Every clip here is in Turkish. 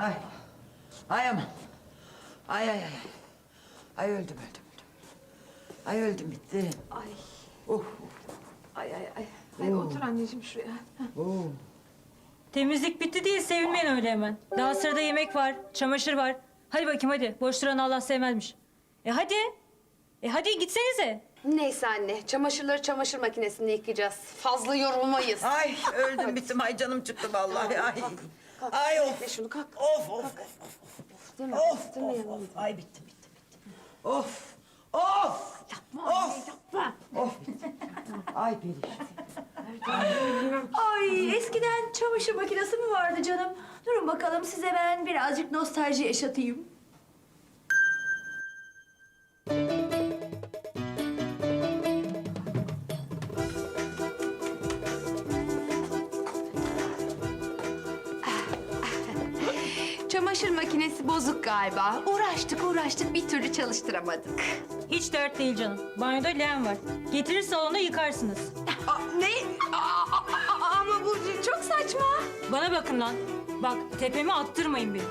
Ay. Ay aman. Ay ay ay. Ay öldüm öldüm öldüm. Ay öldüm bitti. Ay, Oh. ay, ay, ay. Ay, otur anneciğim şuraya. Oh. Temizlik bitti diye sevinmeyin öyle hemen. Daha sırada yemek var, çamaşır var. Hadi bakayım hadi. Boş duran Allah sevmezmiş. E hadi. E hadi gitsenize. Neyse anne, çamaşırları çamaşır makinesinde yıkayacağız. Fazla yorulmayız. Ay öldüm bittim. Ay canım çıktı vallahi. Ay. Ay of. Bekle şunu kalk. Of of of of. Değil mi? Of Değil mi of of. Ay bitti bitti bitti. Of. Of. Yapma Of. anne, yapma. Of. Ay perişan. Ay eskiden çamaşır makinesi mi vardı canım? Durun bakalım size ben birazcık nostalji yaşatayım. Çamaşır makinesi bozuk galiba. Uğraştık uğraştık bir türlü çalıştıramadık. Hiç dert değil canım. Banyoda leğen var. Getirir salonda yıkarsınız. Aa, ne? Aa, aa, aa, ama bu çok saçma. Bana bakın lan. Bak tepemi attırmayın beni.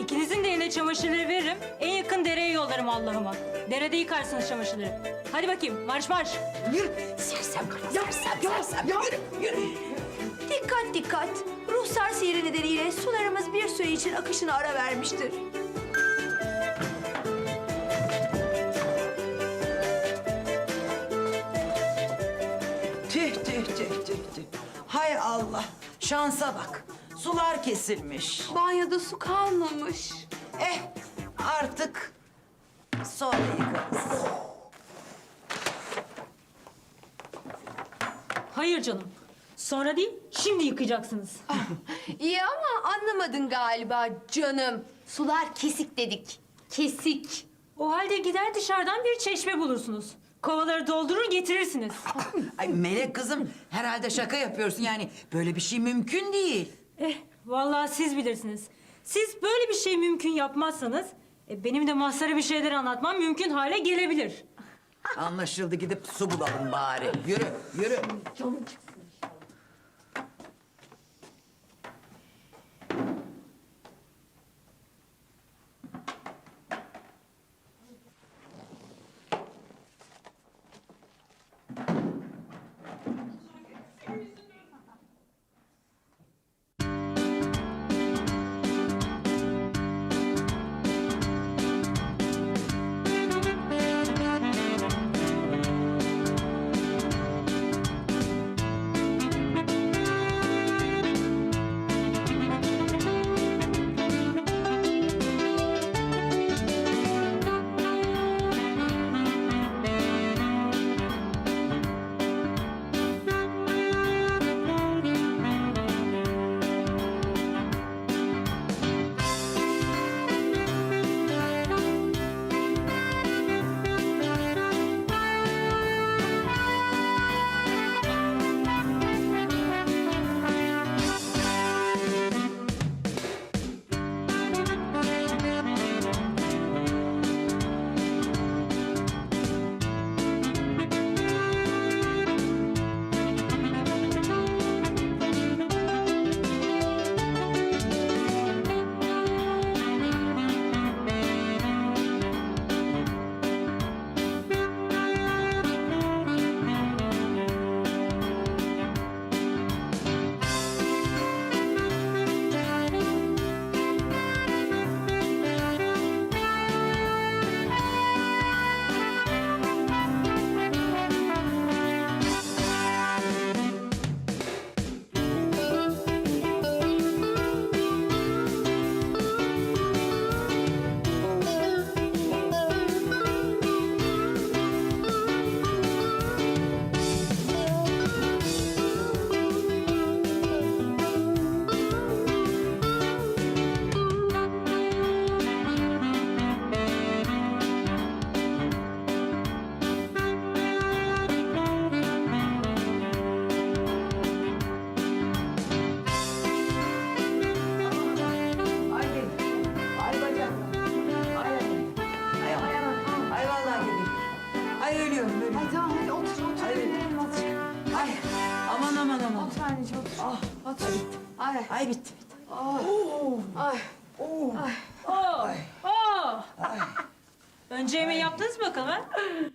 İkinizin de eline çamaşırları veririm. En yakın dereye yollarım Allah'ıma. Derede yıkarsınız çamaşırları. Hadi bakayım marş marş. Yürü. Sersem kadın. Sersem sersem. Yürü. Yürü. Dikkat dikkat. Ruhsar sihri nedeniyle sularımız bir süre için akışına ara vermiştir. Tüh tüh tüh tüh tüh. Hay Allah. Şansa bak. Sular kesilmiş. Banyoda su kalmamış. Eh artık sonra yıkarız. Hayır canım. Sonra değil, şimdi yıkayacaksınız. İyi ama anlamadın galiba canım. Sular kesik dedik. Kesik. O halde gider dışarıdan bir çeşme bulursunuz. Kovaları doldurur getirirsiniz. Ay Melek kızım herhalde şaka yapıyorsun yani böyle bir şey mümkün değil. Eh, vallahi siz bilirsiniz. Siz böyle bir şey mümkün yapmazsanız... e, benim de Mazhar'a bir şeyler anlatmam mümkün hale gelebilir. Anlaşıldı gidip su bulalım bari. Yürü yürü. Anneciğim. Ah Otur. Ay. ay bitti bitti. Ay. Oo, oo. Önce yemeği yaptınız mı bakalım ha?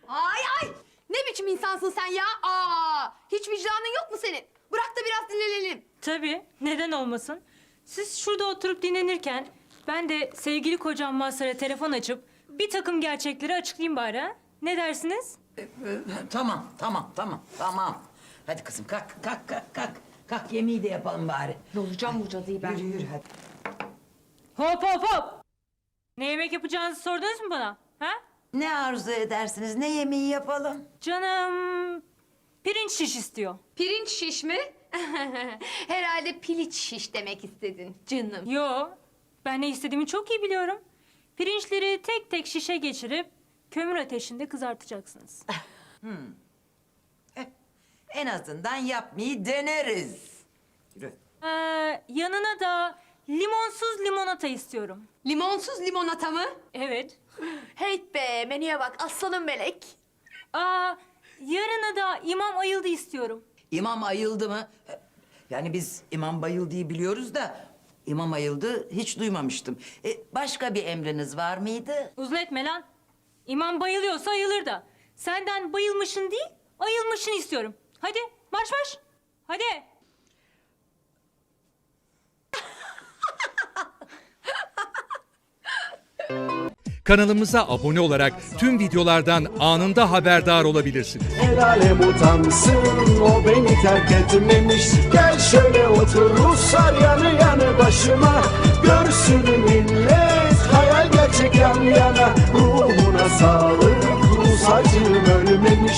Ay ay! Ne biçim insansın sen ya? Aa! Hiç vicdanın yok mu senin? Bırak da biraz dinlenelim. Tabii, neden olmasın? Siz şurada oturup dinlenirken ben de sevgili kocam Mazhar'a telefon açıp bir takım gerçekleri açıklayayım bari ha? Ne dersiniz? Ee, Tamam, tamam, tamam, tamam. Hadi kızım kalk, kalk, kalk, kalk. Kalk yemeği de yapalım bari. Olacağım bu cadıyı ben. Yürü yürü hadi. Hop hop hop! Ne yemek yapacağınızı sordunuz mu bana? Ha? Ne arzu edersiniz, ne yemeği yapalım? Canım pirinç şiş istiyor. Pirinç şiş mi? Herhalde piliç şiş demek istedin canım. Yo, ben ne istediğimi çok iyi biliyorum. Pirinçleri tek tek şişe geçirip kömür ateşinde kızartacaksınız. En azından yapmayı deneriz. Yürü. Ee, yanına da limonsuz limonata istiyorum. Limonsuz limonata mı? Evet. Hey be menüye bak aslanım melek. Aa, yarına da imam ayıldı istiyorum. İmam ayıldı mı? Yani biz imam bayıldığı biliyoruz da... ...imam ayıldı hiç duymamıştım. E, başka bir emriniz var mıydı? Uzun etme lan. İmam bayılıyorsa ayılır da. Senden bayılmışın değil, ayılmışın istiyorum. Hadi marş marş. Hadi. Kanalımıza abone olarak tüm videolardan anında haberdar olabilirsiniz. El alem utansın o beni terk etmemiş Gel şöyle otur Ruslar yanı yanı başıma Görsün millet hayal gerçek yan yana Ruhuna sağlık Rus acım ölmemiş